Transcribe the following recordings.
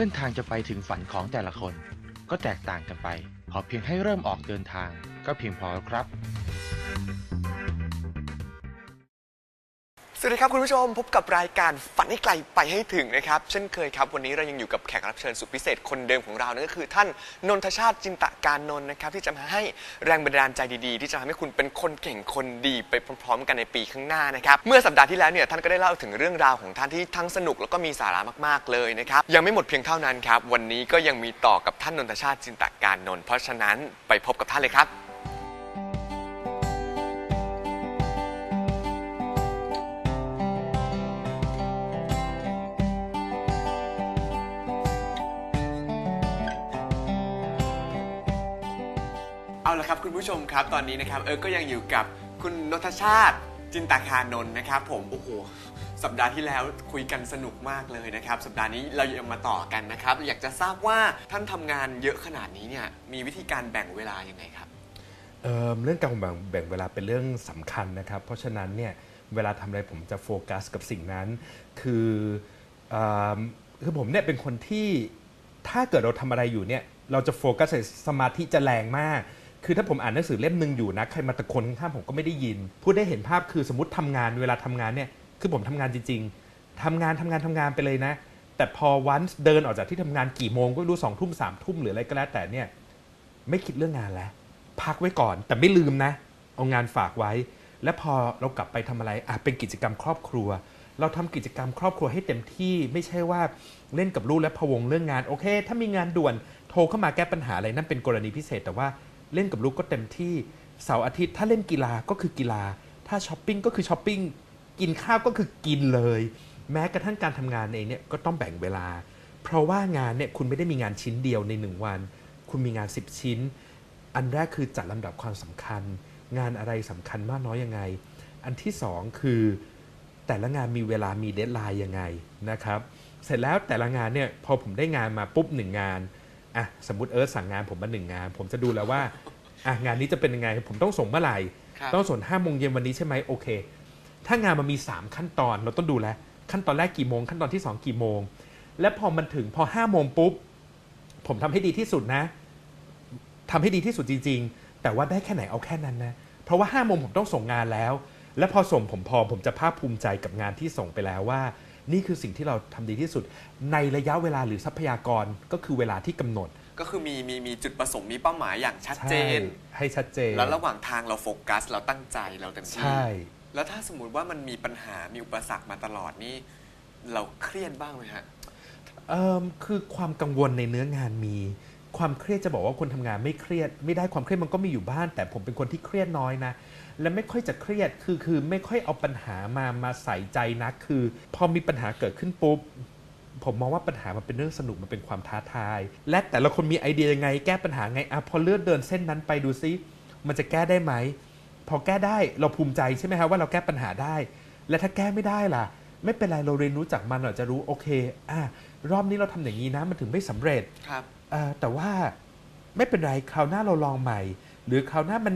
ส้นทางจะไปถึงฝันของแต่ละคน ก็แตกต่างกันไป ขอเพียงให้เริ่มออกเดินทางก็เพียงพอแล้วครับ สวัสดีครับคุณผู้ชมพบกับรายการฝันให้ไกลไปให้ถึงนะครับเช่นเคยครับ วันนี้เรายังอยู่กับแขกรับเชิญสุดพิเศษคนเดิมของเรานั่นก็คือ ท่านนนทชาติจินตการนนท์นะครับที่จะมาให้แรงบันดาลใจดีๆ ที่จะทำให้คุณเป็นคนเก่งคนดีไปพร้อมๆ กันในปีข้างหน้านะครับเมื่อสัปดาห์ที่แล้วเนี่ยท่านก็ได้เล่าถึงเรื่องราวของท่านที่ทั้งสนุกแล้วก็มีสาระมากๆเลยนะครับยังไม่หมดเพียงเท่านั้นครับวันนี้ก็ยังมีต่อกับท่านนนทชาติจินตการนนท์เพราะฉะนั้นไปพบกับท่านเลยครับ เอาละครับคุณผู้ชมครับตอนนี้นะครับเอิร์กก็ยังอยู่กับคุณนทชาติจินตาคานนท์นะครับผมโอ้โหสัปดาห์ที่แล้วคุยกันสนุกมากเลยนะครับ สัปดาห์นี้เรายังมาต่อกันนะครับ อยากจะทราบว่าท่านทำงานเยอะขนาดนี้เนี่ยมีวิธีการแบ่งเวลายังไงครับเออเรื่องการแบ่งแบ่งเวลาเป็นเรื่องสำคัญนะครับ เพราะฉะนั้นเนี่ยเวลาทำอะไรผมจะโฟกัสกับสิ่งนั้น คืออคือผมเนี่ยเป็นคนที่ถ้าเกิดเราทำอะไรอยู่เนี่ยเราจะโฟกัสใส่สมาธิจะแรงมาก คือถ้าผมอ่านหนังสือเล่มหนึ่งอยู่นะ ใครมาตะโกนข้างๆผมก็ไม่ได้ยิน พูดได้เห็นภาพคือสมมติทำงานเวลาทำงานเนี่ย คือผมทำงานจริง ๆทำงานทำงานทำงานไปเลยนะ แต่พอวันเดินออกจากที่ทำงานกี่โมงก็รู้สองทุ่มสามทุ่มหรืออะไรก็แล้วแต่เนี่ย ไม่คิดเรื่องงานแล้ว พักไว้ก่อน แต่ไม่ลืมนะ เอางานฝากไว้ และพอเรากลับไปทำอะไรอะเป็นกิจกรรมครอบครัว เราทำกิจกรรมครอบครัวให้เต็มที่ ไม่ใช่ว่าเล่นกับลูกและพะวงเรื่องงาน โอเค ถ้ามีงานด่วน โทรเข้ามาแก้ปัญหาอะไรนั่นเป็นกรณีพิเศษแต่ว่า เล่นกับลูกก็เต็มที่เสาร์อาทิตย์ถ้าเล่นกีฬาก็คือกีฬา ถ้าช้อปปิ้งก็คือช้อปปิ้งกินข้าวก็คือกินเลย แม้กระทั่งการทำงานเองเนี่ยก็ต้องแบ่งเวลา เพราะว่างานเนี่ยคุณไม่ได้มีงานชิ้นเดียวในหนึ่งวัน คุณมีงาน 10 ชิ้น อันแรกคือจัดลำดับความสำคัญ งานอะไรสำคัญมากน้อยยังไง อันที่สองคือแต่ละงานมีเวลามีเดทไลน์ยังไงนะครับเสร็จแล้วแต่ละงานเนี่ยพอผมได้งานมาปุ๊บหนึ่งงาน อะสมมติเอิร์ธสั่งงานผมมาหนึ่งงาน ผมจะดูแล้วว่าอะงานนี้จะเป็นยังไง ผมต้องส่งเมื่อไหร่ครับต้องส่งห้าโมงเย็นวันนี้ใช่ไหมโอเค ถ้างานมันมี 3 ขั้นตอนเราต้องดูแลขั้นตอนแรกกี่โมงขั้นตอนที่ 2 กี่โมง และพอมันถึงพอ5้าโมงปุ๊บ ผมทำให้ดีที่สุดนะทำให้ดีที่สุดจริง ๆ แต่ว่าได้แค่ไหนเอาแค่นั้นนะ เพราะว่า5้าโมงผมต้องส่งงานแล้ว และพอส่งผมพอผมจะภาคภูมิใจกับงานที่ส่งไปแล้วว่า นี่คือสิ่งที่เราทำดีที่สุด ในระยะเวลาหรือทรัพยากรก็คือเวลาที่กำหนด ก็คือมีมีมีจุดประสงค์มีเป้าหมายอย่างชัดเจนใช่ให้ชัดเจน แล้วระหว่างทางเราโฟกัส เราตั้งใจเราเต็มที่ใช่แล้วถ้าสมมติว่ามันมีปัญหามีอุปสรรคมาตลอดนี่เราเครียดบ้างไหมฮะเอิ่มคือความกังวลในเนื้องานมี ความเครียดจะบอกว่าคนทำงานไม่เครียด ไม่ได้ความเครียดมันก็มีอยู่บ้าน แต่ผมเป็นคนที่เครียดน้อยนะ และไม่ค่อยจะเครียดคือคือไม่ค่อยเอาปัญหามามาใส่ใจนักคือ พอมีปัญหาเกิดขึ้นปุ๊บผมมองว่าปัญหามันเป็นเรื่องสนุกมันเป็นความท้าทาย และแต่ละคนมีไอเดียยังไง แก้ปัญหาไงอะพอเลือดเดินเส้นนั้นไปดูซิมันจะแก้ได้ไหมพอแก้ได้เราภูมิใจใช่ไหมครับว่าเราแก้ปัญหาได้ และถ้าแก้ไม่ได้ล่ะ ไม่เป็นไรเราเรียนรู้จากมันเราจะรู้โอเคอะรอบนี้เราทำอย่างนี้นะมันถึงไม่สำเร็จครับ แต่ว่าไม่เป็นไรคราวหน้าเราลองใหม่ หรือคราวหน้ามัน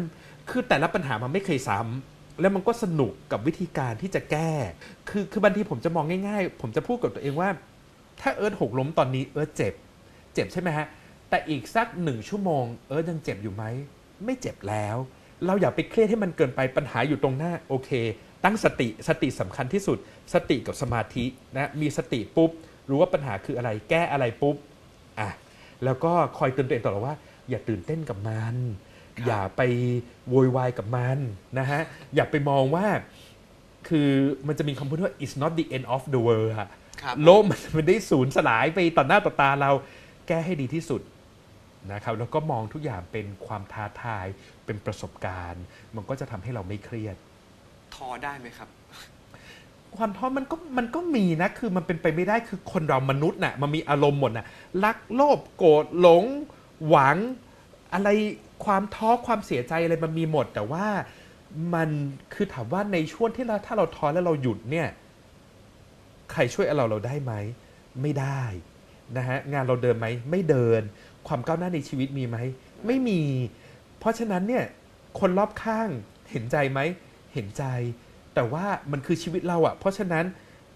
คือแต่ละปัญหามันไม่เคยซ้ำแล้วมันก็สนุกกับวิธีการที่จะแก้ คือคือบางทีผมจะมองง่าย ๆ ผมจะพูดกับตัวเองว่า ถ้าเอิร์ธหกล้มตอนนี้เอิร์ธเจ็บ เจ็บใช่ไหมฮะแต่อีกสักหนึ่งชั่วโมงเอิร์ธยังเจ็บอยู่ไหมไม่เจ็บแล้ว เราอย่าไปเครียดให้มันเกินไปปัญหาอยู่ตรงหน้าโอเค ตั้งสติสติสำคัญที่สุด สติกับสมาธินะมีสติปุ๊บ รู้ว่าปัญหาคืออะไรแก้อะไรปุ๊บอะ แล้วก็คอยเตือนตัวเองตลอดว่า อย่าตื่นเต้นกับมัน อย่าไปโวยวายกับมันนะฮะอย่าไปมองว่าคือมันจะมีคำพูดว่า it's not the end of the world อะครับโลกมันไม่ได้สูญสลายไปต่อหน้าต่อตาเราแก้ให้ดีที่สุดนะครับแล้วก็มองทุกอย่างเป็นความท้าทายเป็นประสบการณ์ มันก็จะทำให้เราไม่เครียดท้อได้ไหมครับ ความท้อมันก็มันก็มีนะ คือมันเป็นไปไม่ได้คือคนเรามนุษย์น่ะมันมีอารมณ์หมดน่ะรักโลภโกรธหลง หวังอะไรความท้อความเสียใจอะไรมันมีหมด แต่ว่ามันคือถามว่าในช่วงที่เราถ้าเราท้อแล้วเราหยุดเนี่ย ใครช่วยเราเราได้ไหมไม่ได้นะฮะงานเราเดินไหมไม่เดิน ความก้าวหน้าในชีวิตมีไหมไม่มี เพราะฉะนั้นเนี่ยคนรอบข้างเห็นใจไหมเห็นใจ แต่ว่ามันคือชีวิตเราอะเพราะฉะนั้น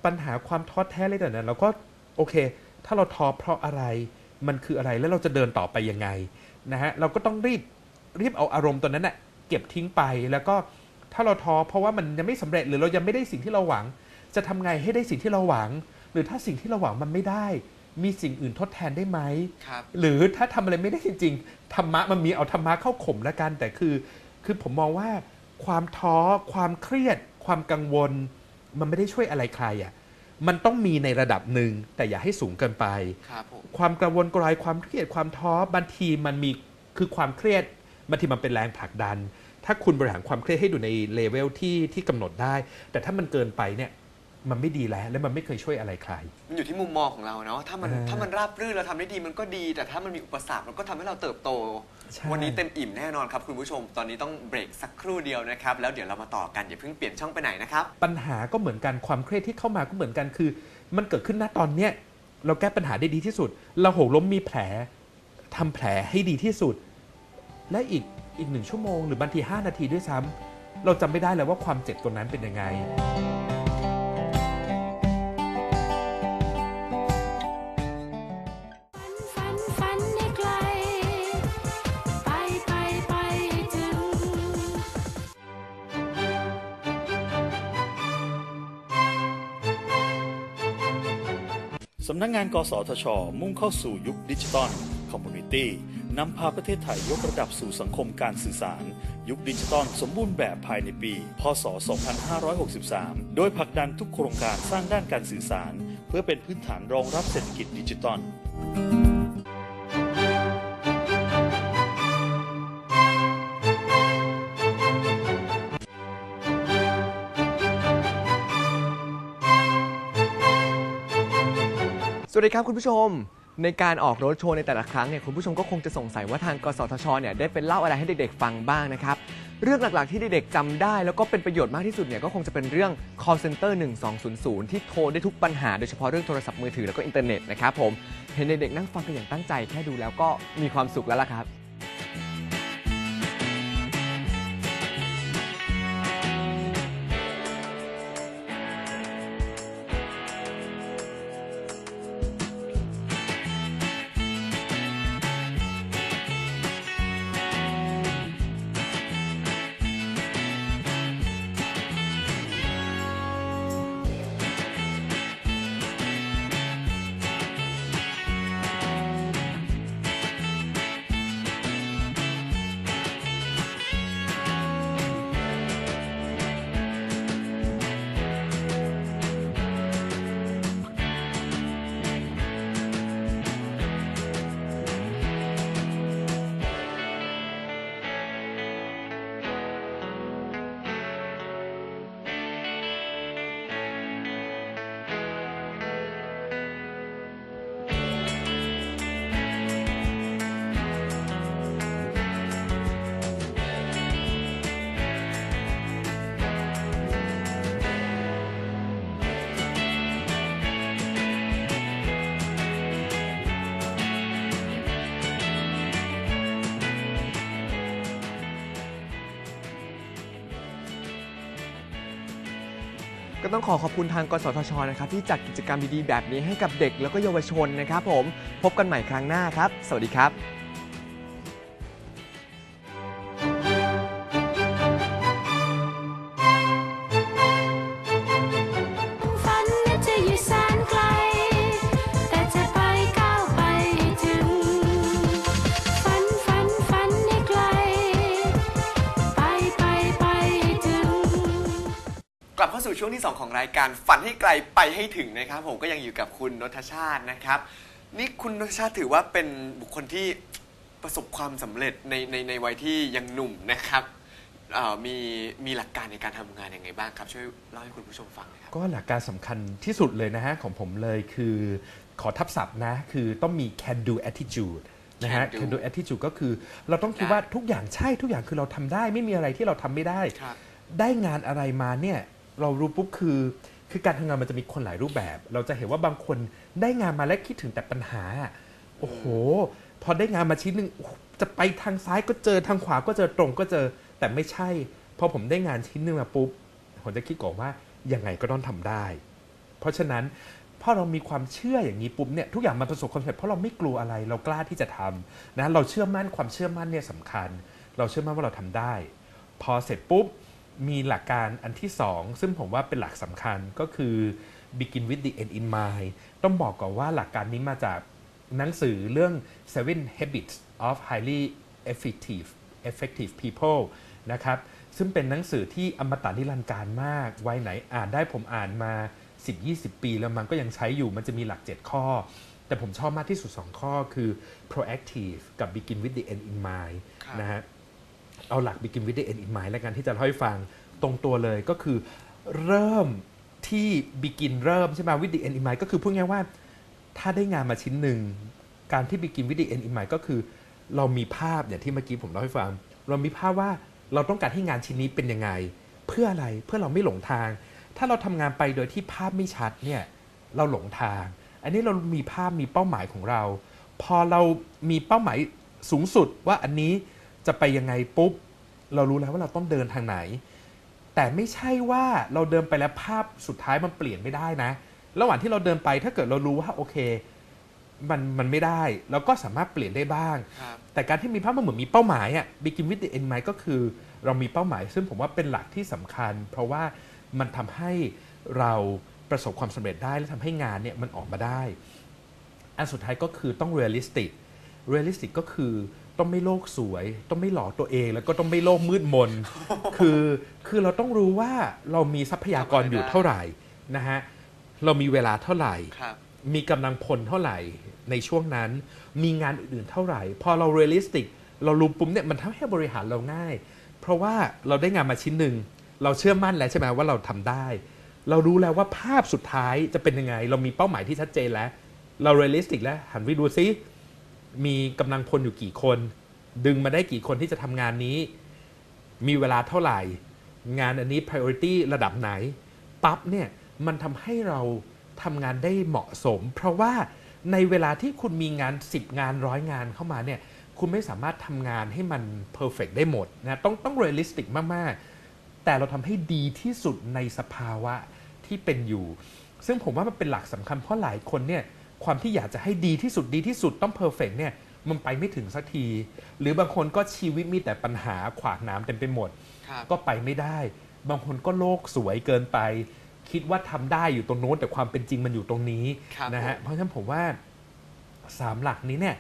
ปัญหาความท้อแท้อะไรต่างๆเราก็โอเค ถ้าเราท้อเพราะอะไรมันคืออะไรแล้วเราจะเดินต่อไปยังไงนะฮะเราก็ต้องรีบรีบเอาอารมณ์ตัวนั้นน่ะเก็บทิ้งไปแล้วก็ถ้าเราท้อเพราะว่ามันยังไม่สำเร็จหรือเรายังไม่ได้สิ่งที่เราหวัง จะทำไงให้ได้สิ่งที่เราหวัง หรือถ้าสิ่งที่เราหวังมันไม่ได้ มีสิ่งอื่นทดแทนได้ไหมครับหรือถ้าทำอะไรไม่ได้จริงๆธรรมะมันมีเอาธรรมะเข้าข่มแล้วกันแต่คือ คือผมมองว่าความท้อความเครียด ความกังวลมันไม่ได้ช่วยอะไรใครอะมันต้องมีในระดับหนึ่งแต่อย่าให้สูงเกินไป ครับผมความกังวลกลายความเครียดความท้อบางทีมันมีคือความเครียดบางทีมันเป็นแรงผลักดัน ถ้าคุณบริหารความเครียดให้อยู่ในเลเวลที่ที่กำหนดได้ แต่ถ้ามันเกินไปเนี่ย มันไม่ดีแล้วและมันไม่เคยช่วยอะไรใคร มันอยู่ที่มุมมองของเราเนาะถ้ามันอ่าถ้ามันราบรื่นเราทำได้ดีมันก็ดี แต่ถ้ามันมีอุปสรรคมันก็ทำให้เราเติบโต ใช่ วันนี้เต็มอิ่มแน่นอนครับคุณผู้ชม ตอนนี้ต้องเบรกสักครู่เดียวนะครับ แล้วเดี๋ยวเรามาต่อกันอย่าเพิ่งเปลี่ยนช่องไปไหนนะครับ ปัญหาก็เหมือนกันความเครียดที่เข้ามาก็เหมือนกันคือ มันเกิดขึ้นณตอนเนี้ยเราแก้ปัญหาได้ดีที่สุด เราหกล้มมีแผลทำแผลให้ดีที่สุด และอีกอีกหนึ่งชั่วโมงหรือบางที 5 นาทีด้วยซ้ำเราจำไม่ได้แล้วว่าความเจ็บตรงนั้นเป็นยังไง นักงงานกสทช มุ่งเข้าสู่ยุคดิจิตอลคอมมูนิตี้นำพาประเทศไทยยกระดับสู่สังคมการสื่อสาร ยุคดิจิตอลสมบูรณ์แบบภายในปี พศ 2563 โดยผลักดันทุกโครงการสร้างด้านการสื่อสาร เพื่อเป็นพื้นฐานรองรับเศรษฐกิจดิจิตอล วัสดีครับคุณผู้ชม ในการออกรถโชว์ในแต่ละครั้งเนี่ยคุณผู้ชมก็คงจะสงสัยว่าทางกสทชเนี่ยได้เป็นเล่าอะไรให้เด็กๆฟังบ้างนะครับ เรื่องหลักๆที่เด็กๆจำได้แล้วก็เป็นประโยชน์มากที่สุดเนี่ยก็คงจะเป็นเรื่อง call center 1200 ที่โทรได้ทุกปัญหาโดยเฉพาะเรื่องโทรศัพท์มือถือแล้วก็อินเทอร์เน็ตนะครับผมเห็นเด็กๆนั่งฟังกันอย่างตั้งใจแค่ดูแล้วก็มีความสุขแล้วล่ะครับ ก็ต้องขอขอบคุณทางกสทชนะครับที่จัดกิจกรรมดีๆแบบนี้ให้กับเด็กแล้วก็เยาวชนนะครับผม พบกันใหม่ครั้งหน้าครับ สวัสดีครับ รายการฝันให้ไกลไปให้ถึงนะครับ ผมก็ยังอยู่กับคุณนทชาตินะครับ นี่คุณนทชาติถือว่าเป็นบุคคลที่ประสบความสำเร็จในในในวัยที่ยังหนุ่มนะครับเอ่อมีมีหลักการในการทำงานยังไงบ้างครับ ช่วยเล่าให้คุณผู้ชมฟังหน่อยครับ ก็หลักการสำคัญที่สุดเลยนะฮะ ของผมเลยคือขอทับศัพท์นะ คือต้องมี can do attitude นะฮะ Can do can do attitude ก็คือเราต้องคิดว่าทุกอย่างใช่ทุกอย่างคือเราทำได้ไม่มีอะไรที่เราทำไม่ได้ ครับ ได้งานอะไรมาเนี่ย เรารู้ปุ๊บคือ คือการทำงานมันจะมีคนหลายรูปแบบ เราจะเห็นว่าบางคนได้งานมาแล้วคิดถึงแต่ปัญหา โอ้โห พอได้งานมาชิ้นหนึ่งโอ้โหจะไปทางซ้ายก็เจอทางขวาก็เจอตรงก็เจอแต่ไม่ใช่ พอผมได้งานชิ้นหนึ่งมาปุ๊บผมจะคิดก่อนว่ายังไงก็ต้องทำได้ เพราะฉะนั้นพอเรามีความเชื่ออย่างนี้ปุ๊บเนี่ยทุกอย่างมันประสบความสำเร็จเพราะเราไม่กลัวอะไรเรากล้าที่จะทำนะเราเชื่อมั่นความเชื่อมั่นเนี่ยสำคัญ เราเชื่อมั่นว่าเราทำได้ พอเสร็จปุ๊บ มีหลักการอันที่สองซึ่งผมว่าเป็นหลักสำคัญก็คือ begin with the end in mind ต้องบอกก่อนว่าหลักการนี้มาจากหนังสือเรื่อง seven habits of highly effective effective people นะครับซึ่งเป็นหนังสือที่อมตะนิรันดร์การมากวัยไหนอ่านได้ผมอ่านมา 10-20 ปีแล้วมันก็ยังใช้อยู่มันจะมีหลัก 7 ข้อ แต่ผมชอบมากที่สุด 2 ข้อคือ proactive กับ begin with the end in mind ครับนะฮะ เอาหลัก begin with the end in mind แล้วกันที่จะเล่าให้ฟังตรงตัวเลยก็คือเริ่มที่ begin เริ่มใช่ไหม with the end in mind ก็คือพูดง่ายๆว่าถ้าได้งานมาชิ้นหนึ่ง การที่ begin with the end in mind ก็คือ เรามีภาพอย่างที่เมื่อกี้ผมเล่าให้ฟัง เรามีภาพว่าเราต้องการให้งานชิ้นนี้เป็นยังไง เพื่ออะไรเพื่อเราไม่หลงทาง ถ้าเราทำงานไปโดยที่ภาพไม่ชัดเนี่ยเราหลงทาง อันนี้เรามีภาพมีเป้าหมายของเรา พอเรามีเป้าหมายสูงสุดว่าอันนี้ จะไปยังไงปุ๊บ เรารู้แล้วว่าเราต้องเดินทางไหน แต่ไม่ใช่ว่าเราเดินไปแล้วภาพสุดท้ายมันเปลี่ยนไม่ได้นะ ระหว่างที่เราเดินไปถ้าเกิดเรารู้ว่าโอเคมันมันไม่ได้เราก็สามารถเปลี่ยนได้บ้างครับแต่การที่มีภาพมันเหมือนมีเป้าหมายอะ begin with the end mind ก็คือเรามีเป้าหมาย ซึ่งผมว่าเป็นหลักที่สำคัญ เพราะว่ามันทำให้เราประสบความสำเร็จได้ และทำให้งานเนี่ยมันออกมาได้ อันสุดท้ายก็คือต้อง realistic realistic ก็คือ ต้องไม่โลกสวย ต้องไม่หลอกตัวเอง แล้วก็ต้องไม่โลกมืดมน คือคือเราต้องรู้ว่าเรามีทรัพยากรอยู่เท่าไหร่นะฮะเรามีเวลาเท่าไหร่ครับมีกำลังพลเท่าไหร่ในช่วงนั้น มีงานอื่นๆเท่าไหร่ พอเราเรียลลิสติก เรารู้ปุ๊บเนี่ยมันทำให้บริหารเราง่าย เพราะว่าเราได้งานมาชิ้นหนึ่งเราเชื่อมั่นแล้วใช่ไหมว่าเราทำได้ เรารู้แล้วว่าภาพสุดท้ายจะเป็นยังไง เรามีเป้าหมายที่ชัดเจนแล้ว เราเรียลลิสติกแล้วหันไปดูซิ มีกำลังพลอยู่กี่คน ดึงมาได้กี่คนที่จะทำงานนี้ มีเวลาเท่าไหร่ งานอันนี้ priority ระดับไหน ปั๊บเนี่ยมันทำให้เราทำงานได้เหมาะสม เพราะว่าในเวลาที่คุณมีงาน 10 งานร้อยงานเข้ามาเนี่ยคุณไม่สามารถทำงานให้มัน perfect ได้หมดนะต้องต้อง realistic มาก ๆ แต่เราทำให้ดีที่สุดในสภาวะที่เป็นอยู่ ซึ่งผมว่ามันเป็นหลักสำคัญเพราะหลายคนเนี่ย ความที่อยากจะให้ดีที่สุดดีที่สุดต้อง perfect เนี่ยมันไปไม่ถึงสักที หรือบางคนก็ชีวิตมีแต่ปัญหาขวากหน้ำเต็มไปหมดครับก็ไปไม่ได้ บางคนก็โลกสวยเกินไป คิดว่าทำได้อยู่ตรงโน้นแต่ความเป็นจริงมันอยู่ตรงนี้ครับนะฮะผมเพราะฉะนั้นผมว่าสามหลักนี้เนี่ย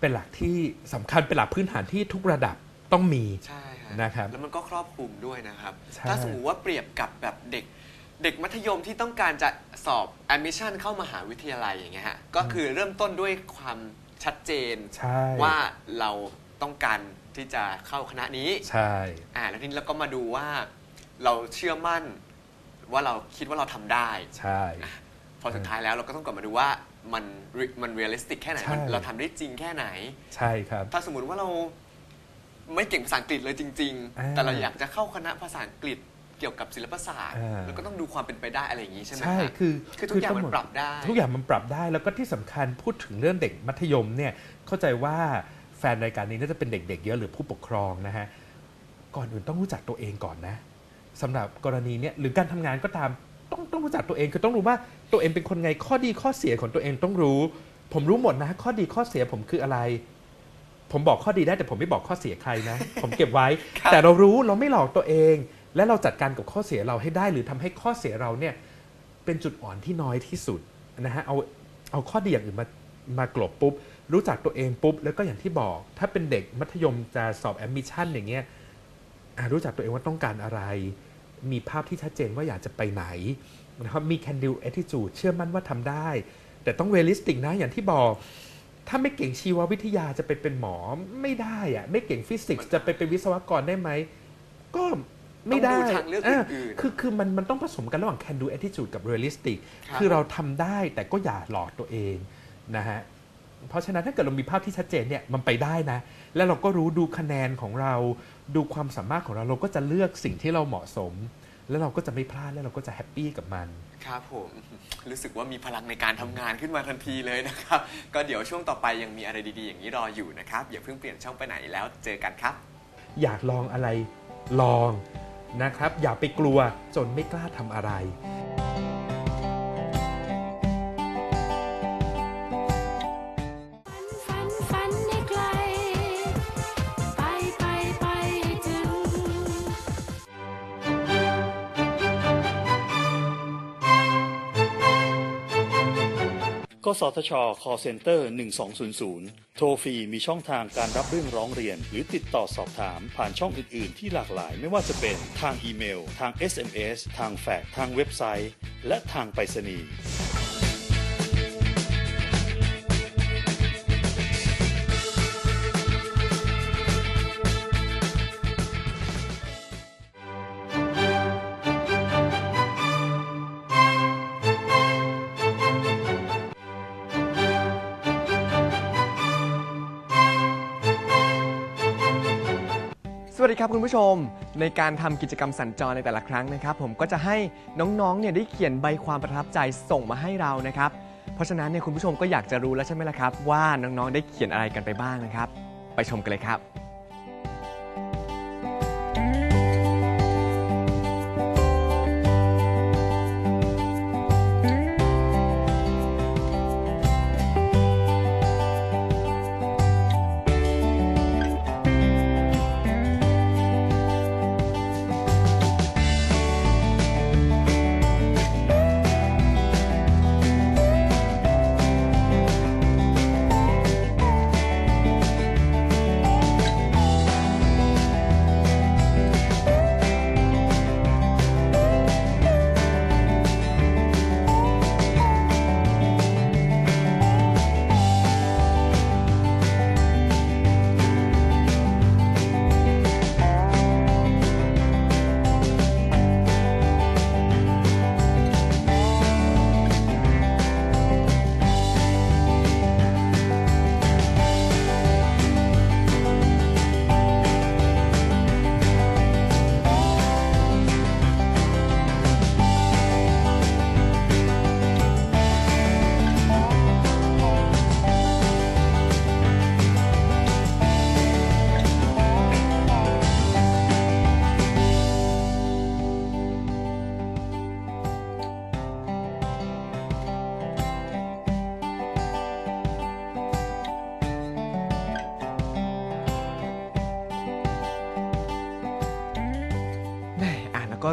เป็นหลักที่สำคัญเป็นหลักพื้นฐานที่ทุกระดับต้องมีใช่ฮะนะครับแล้วมันก็ครอบคลุมด้วยนะครับใช่ถ้าสมมติว่าเปรียบกับแบบเด็ก เด็กมัธยมที่ต้องการจะสอบ admission เข้ามหาวิทยาลัยอย่างเงี้ยฮะก็คือเริ่มต้นด้วยความชัดเจนใช่ว่าเราต้องการที่จะเข้าคณะนี้ใช่อ่าแล้วทีนี้เราก็มาดูว่าเราเชื่อมั่นว่าเราคิดว่าเราทำได้ใช่ พอสุดท้ายแล้วเราก็ต้องกลับมาดูว่ามันมันเรียลลิสติกแค่ไหนมันใช่เราทำได้จริงแค่ไหน ใช่ครับ ถ้าสมมุติว่าเราไม่เก่งภาษาอังกฤษเลยจริงอ่าๆแต่เราอยากจะเข้าคณะภาษาอังกฤษ เกี่ยวกับศิลปศาสตร์ อ่าเราก็ต้องดูความเป็นไปได้อะไรอย่างนี้ใช่ไหมใช่ฮะคือคือทุกอย่างต้มันหดปรับได้ ทุกอย่างมันปรับได้แล้วก็ที่สำคัญพูดถึงเรื่องเด็กมัธยมเนี่ยเข้าใจว่าแฟนรายการนี้น่าจะเป็นเด็กๆเยอะหรือผู้ปกครองนะฮะก่อนอื่นต้องรู้จักตัวเองก่อนนะสำหรับกรณีเนี้ยหรือการทำงานก็ตามต้องต้องรู้จักตัวเองคือต้องรู้ว่าตัวเองเป็นคนไงข้อดีข้อเสียของตัวเองต้องรู้ ผมรู้หมดนะข้อดีข้อเสียผมคืออะไร ผมบอกข้อดีได้แต่ผมไม่บอกข้อเสียใครนะ ผมเก็บไว้ แต่เรารู้เราไม่หลอกตัวเอง และเราจัดการกับข้อเสียเราให้ได้ หรือทำให้ข้อเสียเราเนี่ยเป็นจุดอ่อนที่น้อยที่สุดนะฮะเอาเอาข้อดีอย่างอื่นมามากลบปุ๊บ รู้จักตัวเองปุ๊บ แล้วก็อย่างที่บอก ถ้าเป็นเด็กมัธยมจะสอบแอดมิชั่นอย่างเงี้ยรู้จักตัวเองว่าต้องการอะไร มีภาพที่ชัดเจนว่าอยากจะไปไหนนะครับมี can do attitude เชื่อมั่นว่าทำได้ แต่ต้อง realistic นะอย่างที่บอก ถ้าไม่เก่งชีววิทยาจะไปเป็นหมอไม่ได้อะไม่เก่งฟิสิกส์จะไปเป็นวิศวกรได้ไหมก็ ไม่ได้ต้องดูทางเลือกอื่นๆ คือคือมันมันต้องผสมกันระหว่าง can do attitude กับ realistic ครับ คือเราทำได้แต่ก็อย่าหลอกตัวเองนะฮะ เพราะฉะนั้นถ้าเกิดเรามีภาพที่ชัดเจนเนี่ยมันไปได้นะ แล้วเราก็รู้ดูคะแนนของเรา ดูความสามารถของเราเราก็จะเลือกสิ่งที่เราเหมาะสม แล้วเราก็จะไม่พลาดแล้วเราก็จะแฮปปี้กับมัน ครับผม รู้สึกว่ามีพลังในการทำงานขึ้นมาทันทีเลยนะครับ ก็เดี๋ยวช่วงต่อไปยังมีอะไรดีๆ อย่างนี้รออยู่นะครับ อย่าเพิ่งเปลี่ยนช่องไปไหนแล้วเจอกันครับ อยากลองอะไรลอง นะครับ อย่าไปกลัวจนไม่กล้าทำอะไร สทช call center 1200 โทรฟรีมีช่องทางการรับเรื่องร้องเรียน หรือติดต่อสอบถามผ่านช่องอื่น ๆ ที่หลากหลายไม่ว่าจะเป็นทางอีเมล ทาง SMS ทางแฟกซ์ทางเว็บไซต์ และทางไปรษณีย์ ครับคุณผู้ชม ในการทำกิจกรรมสัญจรในแต่ละครั้งนะครับ ผมก็จะให้น้องๆเนี่ยได้เขียนใบความประทับใจส่งมาให้เรานะครับ เพราะฉะนั้นเนี่ยคุณผู้ชมก็อยากจะรู้แล้วใช่ไหมล่ะครับ ว่าน้องๆได้เขียนอะไรกันไปบ้างนะครับ ไปชมกันเลยครับ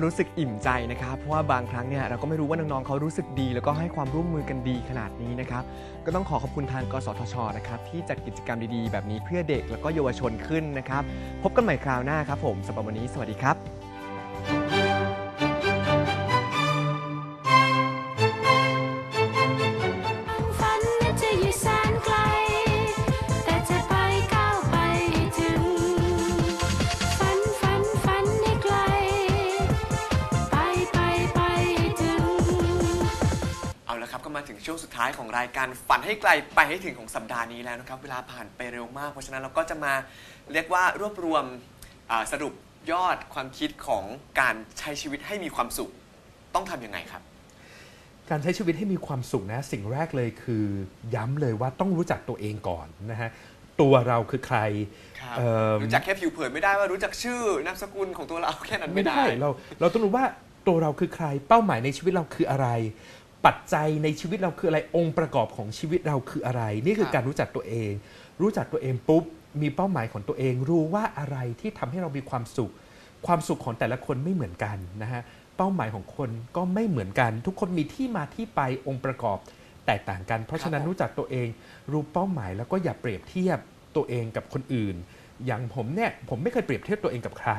รู้สึกอิ่มใจนะครับ เพราะว่าบางครั้งเนี่ยเราก็ไม่รู้ว่าน้องๆเขารู้สึกดี แล้วก็ให้ความร่วมมือกันดีขนาดนี้นะครับ ก็ต้องขอขอบคุณทางกสทชนะครับที่จัดกิจกรรมดีๆ แบบนี้เพื่อเด็กแล้วก็เยาวชนขึ้นนะครับ พบกันใหม่คราวหน้าครับผมสำหรับวันนี้สวัสดีครับ ของรายการฝันให้ไกลไปให้ถึงของสัปดาห์นี้แล้วนะครับ เวลาผ่านไปเร็วมาก เพราะฉะนั้นเราก็จะมาเรียกว่ารวบรวมอ่าสรุปยอดความคิดของการใช้ชีวิตให้มีความสุขต้องทำยังไงครับ การใช้ชีวิตให้มีความสุขนะ สิ่งแรกเลยคือย้ำเลยว่าต้องรู้จักตัวเองก่อนนะฮะ ตัวเราคือใครครับเอิ่ม รู้จักแค่ผิวเผินไม่ได้ว่ารู้จักชื่อนามสกุลของตัวเราแค่นั้นไม่ไม่ได้ ได้เราเราต้องรู้ว่าตัวเราคือใครเป้าหมายในชีวิตเราคืออะไร ปัจจัยในชีวิตเราคืออะไรองค์ประกอบของชีวิตเราคืออะไร นี่คือครับการรู้จักตัวเอง รู้จักตัวเองปุ๊บมีเป้าหมายของตัวเอง รู้ว่าอะไรที่ทำให้เรามีความสุข ความสุขของแต่ละคนไม่เหมือนกันนะฮะเป้าหมายของคนก็ไม่เหมือนกัน ทุกคนมีที่มาที่ไปองค์ประกอบแตกต่างกัน เพราะฉะนั้นรู้จักตัวเอง รู้เป้าหมายแล้วก็อย่าเปรียบเทียบตัวเองกับคนอื่น อย่างผมเนี่ยผมไม่เคยเปรียบเทียบตัวเองกับใคร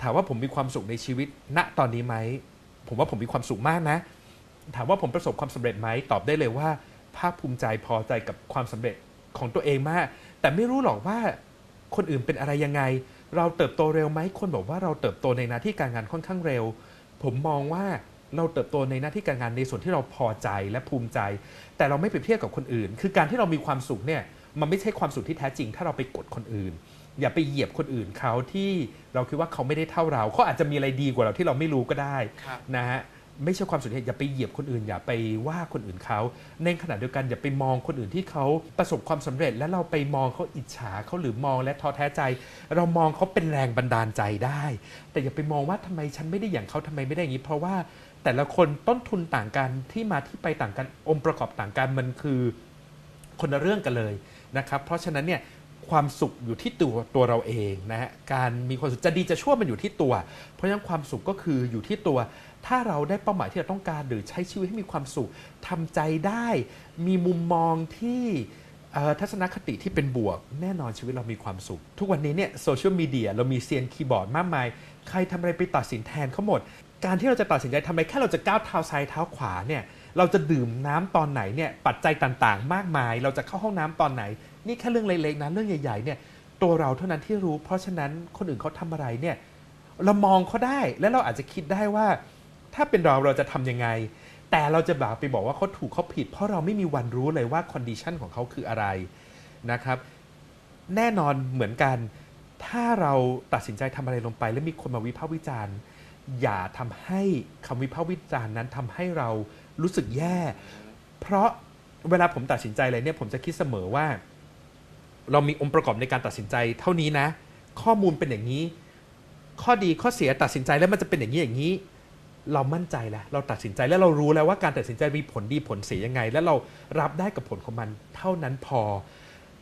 ถามว่าผมมีความสุขในชีวิตณตอนนี้ไหมผมว่าผมมีความสุขมากนะ ถามว่าผมประสบความสำเร็จไหมตอบได้เลยว่า ภาคภูมิใจพอใจกับความสำเร็จของตัวเองมาก แต่ไม่รู้หรอกว่าคนอื่นเป็นอะไรยังไง เราเติบโตเร็วไหมคนบอกว่าเราเติบโตในหน้าที่การงานค่อนข้างเร็ว ผมมองว่าเราเติบโตในหน้าที่การงานในส่วนที่เราพอใจและภูมิใจ แต่เราไม่เปรียบเทียบกับคนอื่น คือการที่เรามีความสุขเนี่ยมันไม่ใช่ความสุขที่แท้จริง ถ้าเราไปกดคนอื่น อย่าไปเหยียบคนอื่นเขาที่เราคิดว่าเขาไม่ได้เท่าเราเขาอาจจะมีอะไรดีกว่าเราที่เราไม่รู้ก็ได้ครับนะฮะ ไม่ใช่ความสุขที่อย่าไปเหยียบคนอื่น อย่าไปว่าคนอื่นเขา ในขณะเดียวกันอย่าไปมองคนอื่นที่เขาประสบความสำเร็จ แล้วเราไปมองเขาอิจฉาเขาหรือมองและท้อแท้ใจ เรามองเขาเป็นแรงบันดาลใจได้ แต่อย่าไปมองว่าทำไมฉันไม่ได้อย่างเขาทำไมไม่ได้อย่างนี้ เพราะว่าแต่ละคนต้นทุนต่างกันที่มาที่ไปต่างกันองค์ประกอบต่างกันมันคือคนละเรื่องกันเลยนะครับ เพราะฉะนั้นเนี่ย ความสุขอยู่ที่ตัวตัวเราเองนะฮะการมีความสุขจะดีจะชั่วมันอยู่ที่ตัว เพราะฉะนั้นความสุขก็คืออยู่ที่ตัว ถ้าเราได้เป้าหมายที่เราต้องการหรือใช้ชีวิตให้มีความสุขทำใจได้ มีมุมมองที่ทัศนคติที่เป็นบวก แน่นอนชีวิตเรามีความสุข ทุกวันนี้เนี่ยโซเชียลมีเดียเรามีเซียนคีย์บอร์ดมากมาย ใครทำอะไรไปตัดสินแทนเขาหมด การที่เราจะตัดสินใจทำอะไรแค่เราจะก้าวเท้าซ้ายเท้าขวาเนี่ยเราจะดื่มน้ำตอนไหนเนี่ยปัจจัยต่างๆ มากมาย เราจะเข้าห้องน้ำตอนไหน นี่แค่เรื่องเล็กๆนะเรื่องใหญ่ ๆ เนี่ยตัวเราเท่านั้นที่รู้ เพราะฉะนั้นคนอื่นเขาทำอะไรเนี่ยเรามองเขาได้และเราอาจจะคิดได้ว่า ถ้าเป็นเราเราจะทำยังไง แต่เราจะแบบไปบอกว่าเขาถูกเขาผิด เพราะเราไม่มีวันรู้เลยว่าคอนดิชันของเขาคืออะไรนะครับแน่นอนเหมือนกัน ถ้าเราตัดสินใจทำอะไรลงไป แล้วมีคนมาวิพากษ์วิจารณ์ อย่าทำให้คำวิพากษ์วิจารณ์นั้นทำให้เรารู้สึกแย่ เพราะเวลาผมตัดสินใจอะไรเนี่ยผมจะคิดเสมอว่า เรามีองค์ประกอบในการตัดสินใจ เท่านี้นะ ข้อมูลเป็นอย่างนี้ ข้อดีข้อเสียตัดสินใจแล้วมันจะเป็นอย่างนี้อย่างนี้ เรามั่นใจแล้วเราตัดสินใจแล้วเรารู้แล้วว่าการตัดสินใจมีผลดีผลเสียยังไง แล้วเรารับได้กับผลของมันเท่านั้นพอ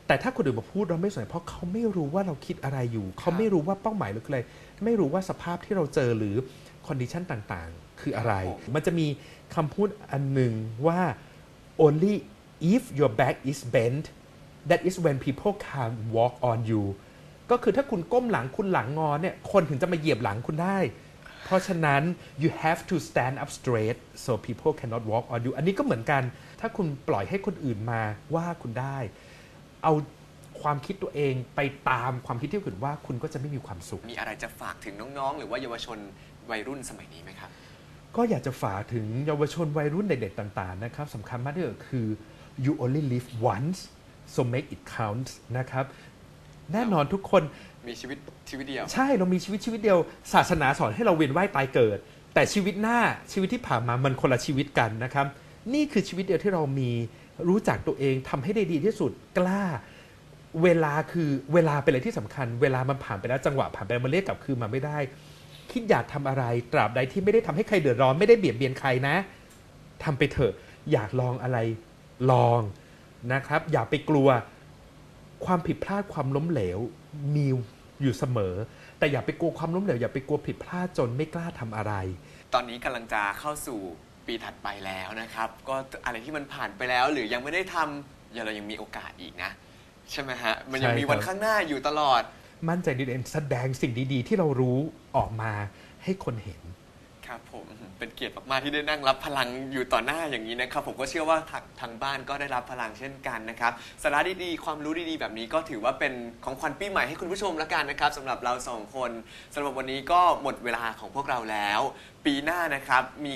แต่ถ้าคนอื่นมาพูดเราไม่สนใจเพราะเขาไม่รู้ว่าเราคิดอะไรอยู่ เขาไม่รู้ว่าเป้าหมายเราคืออะไรไม่รู้ว่าสภาพที่เราเจอหรือคอนดิชันต่างๆ คืออะไร มันจะมีคำพูดอันหนึ่งว่า only if your back is bent that is when people can walk on you ก็คือถ้าคุณก้มหลังคุณหลังงอเนี่ยคนถึงจะมาเหยียบหลังคุณได้ เพราะฉะนั้น you have to stand up straight so people cannot walk on you อันนี้ก็เหมือนกัน ถ้าคุณปล่อยให้คนอื่นมาว่าคุณได้ เอาความคิดตัวเองไปตามความคิดที่คนอื่นว่าคุณก็จะไม่มีความสุข มีอะไรจะฝากถึงน้องๆ หรือว่าเยาวชนวัยรุ่นสมัยนี้ไหมครับ ก็อยากจะฝากถึงเยาวชนวัยรุ่นเด็กๆต่าง ๆ นะครับสำคัญมากที่สุดคือ you only live once so make it count นะครับแน่นอนทุกคนมีชีวิตชีวิตเดียว ใช่เรามีชีวิตชีวิตเดียว ศาสนาสอนให้เราเวียนว่ายตายเกิด แต่ชีวิตหน้าชีวิตที่ผ่านมามันคนละชีวิตกันนะครับ นี่คือชีวิตเดียวที่เรามีรู้จักตัวเองทำให้ได้ดีที่สุดกล้า เวลาคือเวลาเป็นอะไรที่สำคัญ เวลามันผ่านไปแล้วจังหวะผ่านไปมันเรียกกลับคืนมาไม่ได้ คิดอยากทำอะไรตราบใดที่ไม่ได้ทำให้ใครเดือดร้อนไม่ได้เบียดเบียนใครนะทำไปเถอะอยากลองอะไรลอง นะครับ อย่าไปกลัวความผิดพลาดความล้มเหลวมีอยู่เสมอ แต่อย่าไปกลัวความล้มเหลวอย่าไปกลัวผิดพลาดจนไม่กล้าทำอะไร ตอนนี้กำลังจะเข้าสู่ปีถัดไปแล้วนะครับ ก็อะไรที่มันผ่านไปแล้ว หรือยังไม่ได้ทำอย่าเรายังมีโอกาสอีกนะ ใช่ไหมฮะ มันยังใช่มีวันครับข้างหน้าอยู่ตลอด มั่นใจดีเด่นแสดงสิ่งดีๆ ที่เรารู้ออกมาให้คนเห็น ครับผม เป็นเกียรติมากๆที่ได้นั่งรับพลังอยู่ต่อหน้าอย่างนี้นะครับ ผมก็เชื่อว่าทางทางบ้านก็ได้รับพลังเช่นกันนะครับสาระดีๆความรู้ดีๆแบบนี้ก็ถือว่าเป็นของขวัญปีใหม่ให้คุณผู้ชมละกันนะครับสำหรับเราสองคนสำหรับวันนี้ก็หมดเวลาของพวกเราแล้ว ปีหน้านะครับมี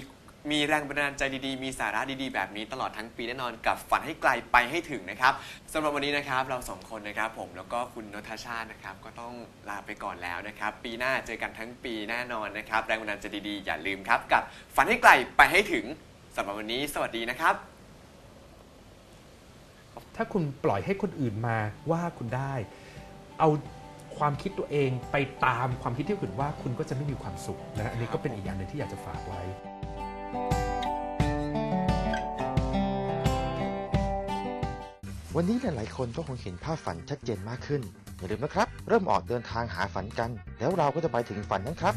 มีแรงบันดาลใจดีๆ มีสาระดีๆ แบบนี้ตลอดทั้งปีแน่นอนกับฝันให้ไกลไปให้ถึงนะครับสำหรับวันนี้นะครับเราสองคนนะครับผมแล้วก็คุณนทชาตินะครับก็ต้องลาไปก่อนแล้วนะครับ ปีหน้าเจอกันทั้งปีแน่นอนนะครับ แรงบันดาลใจดีๆอย่าลืมครับกับฝันให้ไกลไปให้ถึงสำหรับวันนี้สวัสดีนะครับ ถ้าคุณปล่อยให้คนอื่นมาว่าคุณได้ เอาความคิดตัวเองไปตามความคิดที่คนอื่นว่าคุณก็จะไม่มีความสุขนะฮะอันนี้ก็เป็นอีกอย่างหนึ่งที่อยากจะฝากไว้ วันนี้หลายๆคนก็คงเห็นภาพฝันชัดเจนมากขึ้น อย่าลืมนะครับ เริ่มออกเดินทางหาฝันกัน แล้วเราก็จะไปถึงฝันนั้นครับ